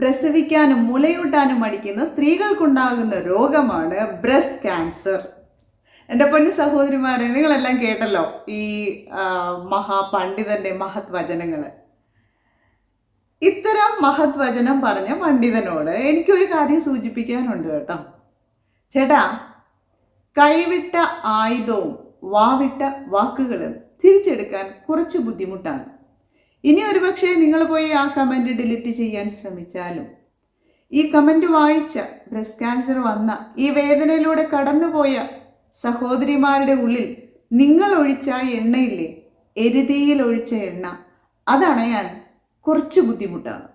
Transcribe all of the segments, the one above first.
പ്രസവിക്കാനും മുലയൂട്ടാനും മടിക്കുന്ന സ്ത്രീകൾക്കുണ്ടാകുന്ന രോഗമാണ് breast cancer. എന്റെ പൊന്നു സഹോദരിമാരെ നിങ്ങളെല്ലാം കേട്ടല്ലോ ഈ മഹാപണ്ഡിതന്റെ മഹത് വചനങ്ങൾ ഇത്തരം മഹത് വചനം പറഞ്ഞ പണ്ഡിതനോട് എനിക്കൊരു കാര്യം സൂചിപ്പിക്കാനുണ്ട് കേട്ടോ. ചേട്ടാ കൈവിട്ട ആയുധവും വാവിട്ട വാക്കുകളും തിരിച്ചെടുക്കാൻ കുറച്ച് ബുദ്ധിമുട്ടാണ്. ഇനി ഒരുപക്ഷെ നിങ്ങൾ പോയി ആ കമന്റ് ഡിലീറ്റ് ചെയ്യാൻ ശ്രമിച്ചാലും. ഈ കമന്റ് വായിച്ച ബ്രസ്റ്റ് ക്യാൻസർ വന്ന ഈ വേദനയിലൂടെ കടന്നുപോയ സഹോദരിമാരുടെ ഉള്ളിൽ നിങ്ങൾ ഒഴിച്ച എണ്ണയില്ലേ? എരുതിയിൽ ഒഴിച്ച എണ്ണ. അതണയാൻ കുറച്ച് ബുദ്ധിമുട്ടാണ്.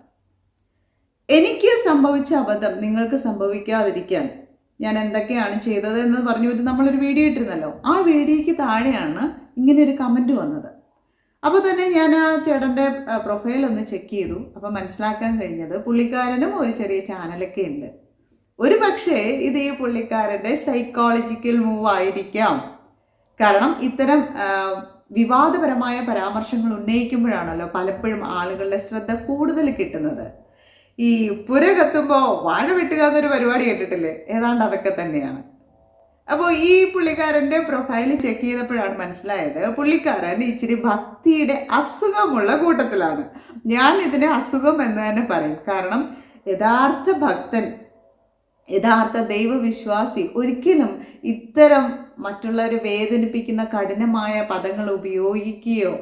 എനിക്ക് സംഭവിച്ച അബദ്ധം നിങ്ങൾക്ക് സംഭവിക്കാതിരിക്കാൻ ഞാൻ എന്തൊക്കെയാണ് ചെയ്തത് എന്ന് പറഞ്ഞു നമ്മളൊരു വീഡിയോ ഇട്ടിരുന്നല്ലോ. ആ വീഡിയോയ്ക്ക് താഴെയാണ് ഇങ്ങനെ ഒരു കമന്റ് വന്നത്. അപ്പോൾ തന്നെ ഞാൻ ആ ചേട്ടന്റെ പ്രൊഫൈൽ ഒന്ന് ചെക്ക് ചെയ്തു. അപ്പോൾ മനസ്സിലാക്കാൻ കഴിഞ്ഞത് പുള്ളിക്കാരനും ഒരു ചെറിയ ചാനലൊക്കെ ഉണ്ട്. ഒരു പക്ഷേ ഇത് ഈ പുള്ളിക്കാരന്റെ സൈക്കോളജിക്കൽ മൂവ് ആയിരിക്കാം. കാരണം ഇത്തരം വിവാദപരമായ പരാമർശങ്ങൾ ഉന്നയിക്കുമ്പോഴാണല്ലോ പലപ്പോഴും ആളുകളുടെ ശ്രദ്ധ കൂടുതൽ കിട്ടുന്നത്. ഈ പുര കത്തുമ്പോൾ വാഴ വെട്ടുക എന്നൊരു പരിപാടി കേട്ടിട്ടില്ലേ? ഏതാണ്ട് അതൊക്കെ തന്നെയാണ്. അപ്പോൾ ഈ പുള്ളിക്കാരന്റെ പ്രൊഫൈൽ ചെക്ക് ചെയ്തപ്പോഴാണ് മനസ്സിലായത് പുള്ളിക്കാരൻ ഇച്ചിരി ഭക്തിയുടെ അസുഖമുള്ള കൂട്ടത്തിലാണ്. ഞാൻ ഇതിനെ അസുഖം എന്ന് തന്നെ പറയും. കാരണം യഥാർത്ഥ ഭക്തൻ യഥാർത്ഥ ദൈവവിശ്വാസി ഒരിക്കലും ഇത്തരം മറ്റുള്ളവരെ വേദനിപ്പിക്കുന്ന കഠിനമായ പദങ്ങൾ ഉപയോഗിക്കുകയോ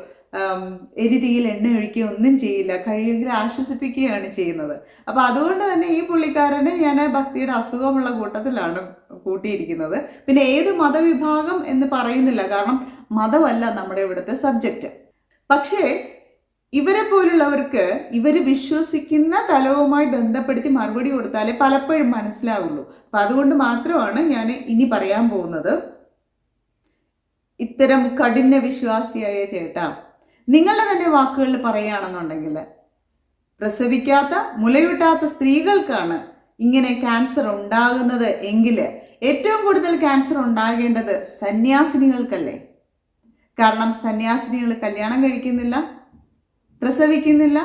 എരുതിയിൽ എണ്ണ ഒഴിക്കുക ഒന്നും ചെയ്യില്ല. കഴിയുമെങ്കിൽ ആശ്വസിപ്പിക്കുകയാണ് ചെയ്യുന്നത്. അപ്പോൾ അതുകൊണ്ട് തന്നെ ഈ പുള്ളിക്കാരനെ ഞാൻ ഭക്തിയുടെ അസുഖമുള്ള കൂട്ടത്തിലാണ് കൂട്ടിയിരിക്കുന്നത്. പിന്നെ ഏത് മതവിഭാഗം എന്ന് പറയുന്നില്ല. കാരണം മതമല്ല നമ്മുടെ ഇവിടുത്തെ സബ്ജക്റ്റ്. പക്ഷേ ഇവരെ പോലുള്ളവർക്ക് ഇവർ വിശ്വസിക്കുന്ന തലവുമായി ബന്ധപ്പെടുത്തി മറുപടി കൊടുത്താലേ പലപ്പോഴും മനസ്സിലാവുള്ളൂ. അപ്പം അതുകൊണ്ട് മാത്രമാണ് ഞാൻ ഇനി പറയാൻ പോകുന്നത്. ഇത്തരം കഠിന വിശ്വാസിയായ ചേട്ടാ നിങ്ങളുടെ തന്നെ വാക്കുകളിൽ പറയുകയാണെന്നുണ്ടെങ്കിൽ പ്രസവിക്കാത്ത മുലയൂട്ടാത്ത സ്ത്രീകൾക്കാണ് ഇങ്ങനെ ക്യാൻസർ ഉണ്ടാകുന്നത് എങ്കിൽ ഏറ്റവും കൂടുതൽ ക്യാൻസർ ഉണ്ടാകേണ്ടത് സന്യാസിനികൾക്കല്ലേ? കാരണം സന്യാസിനികൾ കല്യാണം കഴിക്കുന്നില്ല പ്രസവിക്കുന്നില്ല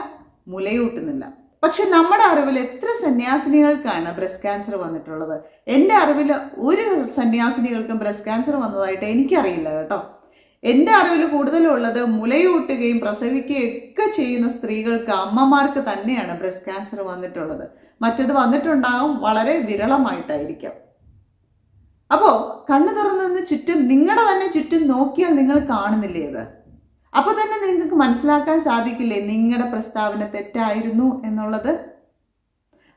മുലയൂട്ടുന്നില്ല. പക്ഷെ നമ്മുടെ അറിവിൽ എത്ര സന്യാസിനികൾക്കാണ് ബ്രസ്റ്റ് ക്യാൻസർ വന്നിട്ടുള്ളത്? എന്റെ അറിവിൽ ഒരു സന്യാസിനികൾക്കും ബ്രസ്റ്റ് ക്യാൻസർ വന്നതായിട്ട് എനിക്കറിയില്ല കേട്ടോ. എന്റെ അറിവിൽ കൂടുതലുള്ളത് മുലയൂട്ടുകയും പ്രസവിക്കുകയും ഒക്കെ ചെയ്യുന്ന സ്ത്രീകൾക്ക് അമ്മമാർക്ക് തന്നെയാണ് ബ്രസ്റ്റ് ക്യാൻസർ വന്നിട്ടുള്ളത്. മറ്റത് വന്നിട്ടുണ്ടാകും വളരെ വിരളമായിട്ടായിരിക്കാം. അപ്പോൾ കണ്ണു തുറന്നു ചുറ്റും നിങ്ങളുടെ തന്നെ ചുറ്റും നോക്കിയാൽ നിങ്ങൾ കാണുന്നില്ലേ അത്? അപ്പോൾ തന്നെ നിങ്ങൾക്ക് മനസ്സിലാക്കാൻ സാധിക്കില്ലേ നിങ്ങളുടെ പ്രസ്താവന തെറ്റായിരുന്നു എന്നുള്ളത്?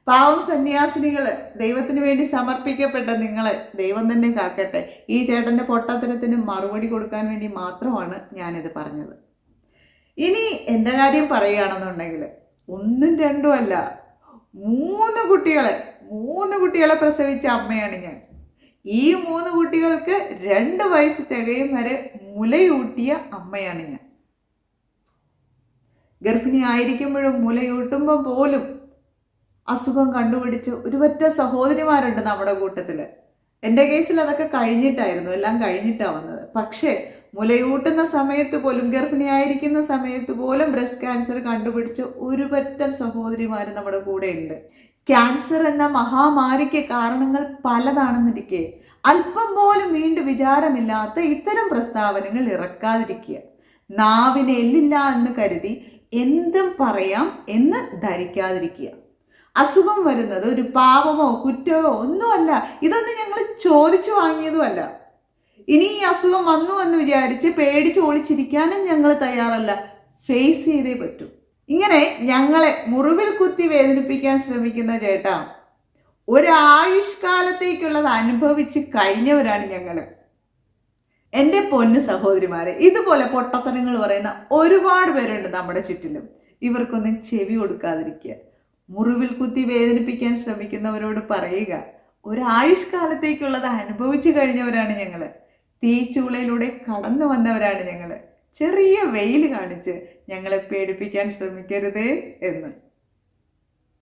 പാവം സന്യാസിനികൾ ദൈവത്തിന് വേണ്ടി സമർപ്പിക്കപ്പെട്ട നിങ്ങളെ ദൈവം തന്നെ കാക്കട്ടെ. ഈ ചേട്ടന്റെ പൊട്ടത്തരത്തിന് മറുപടി കൊടുക്കാൻ വേണ്ടി മാത്രമാണ് ഞാനിത് പറഞ്ഞത്. ഇനി എന്റെ കാര്യം പറയുകയാണെന്നുണ്ടെങ്കിൽ ഒന്നും രണ്ടും അല്ല. മൂന്ന് കുട്ടികളെ മൂന്ന് കുട്ടികളെ പ്രസവിച്ച അമ്മയാണ് ഞാൻ. ഈ മൂന്ന് കുട്ടികൾക്ക് രണ്ട് വയസ്സ് തികയും വരെ മുലയൂട്ടിയ അമ്മയാണ് ഞാൻ. ഗർഭിണി ആയിരിക്കുമ്പോഴും മുലയൂട്ടുമ്പോൾ പോലും അസുഖം കണ്ടുപിടിച്ച് ഒരുപറ്റ സഹോദരിമാരുണ്ട് നമ്മുടെ കൂട്ടത്തിൽ എന്റെ കേസിൽ അതൊക്കെ കഴിഞ്ഞിട്ടായിരുന്നു എല്ലാം കഴിഞ്ഞിട്ടാണ് വന്നത്. പക്ഷേ മുലയൂട്ടുന്ന സമയത്ത് പോലും ഗർഭിണിയായിരിക്കുന്ന സമയത്ത് പോലും ബ്രസ്റ്റ് ക്യാൻസർ കണ്ടുപിടിച്ച് ഒരു പറ്റം സഹോദരിമാർ നമ്മുടെ കൂടെ ഉണ്ട് ക്യാൻസർ എന്ന മഹാമാരിക്ക് കാരണങ്ങൾ പലതാണെന്നിരിക്കെ അല്പം പോലും വീണ്ടും വിചാരമില്ലാത്ത ഇത്തരം പ്രസ്താവനകൾ ഇറക്കാതിരിക്കുക. നാവിന് എല്ലില്ല എന്ന് കരുതി എന്തും പറയാം എന്ന് ധരിക്കാതിരിക്കുക. അസുഖം വരുന്നത് ഒരു പാപമോ കുറ്റമോ ഒന്നുമല്ല. ഇതൊന്നും ഞങ്ങൾ ചോദിച്ചു വാങ്ങിയതുമല്ല. ഇനി ഈ അസുഖം വന്നു എന്ന് വിചാരിച്ച് പേടിച്ച് ഒളിച്ചിരിക്കാനും ഞങ്ങൾ തയ്യാറല്ല. ഫേസ് ചെയ്തേ പറ്റൂ. ഇങ്ങനെ ഞങ്ങളെ മുറിവിൽ കുത്തി വേദനിപ്പിക്കാൻ ശ്രമിക്കുന്ന ചേട്ടാ ഒരായുഷ്കാലത്തേക്കുള്ളത് അനുഭവിച്ച് കഴിഞ്ഞവരാണ് ഞങ്ങൾ എന്റെ പൊന്ന് സഹോദരിമാരെ ഇതുപോലെ പൊട്ടത്തരങ്ങൾ പറയുന്ന ഒരുപാട് പേരുണ്ട് നമ്മുടെ ചുറ്റിലും. ഇവർക്കൊന്നും ചെവി കൊടുക്കാതിരിക്കുക. മുറിവിൽ കുത്തി വേദനിപ്പിക്കാൻ ശ്രമിക്കുന്നവരോട് പറയുക. ഒരു ഒരായുഷ്കാലത്തേക്കുള്ളത് അനുഭവിച്ചു കഴിഞ്ഞവരാണ് ഞങ്ങൾ തീച്ചൂളയിലൂടെ കടന്നു വന്നവരാണ് ഞങ്ങൾ ചെറിയ വെയിൽ കാണിച്ച് ഞങ്ങളെ പേടിപ്പിക്കാൻ ശ്രമിക്കരുതേ എന്ന്.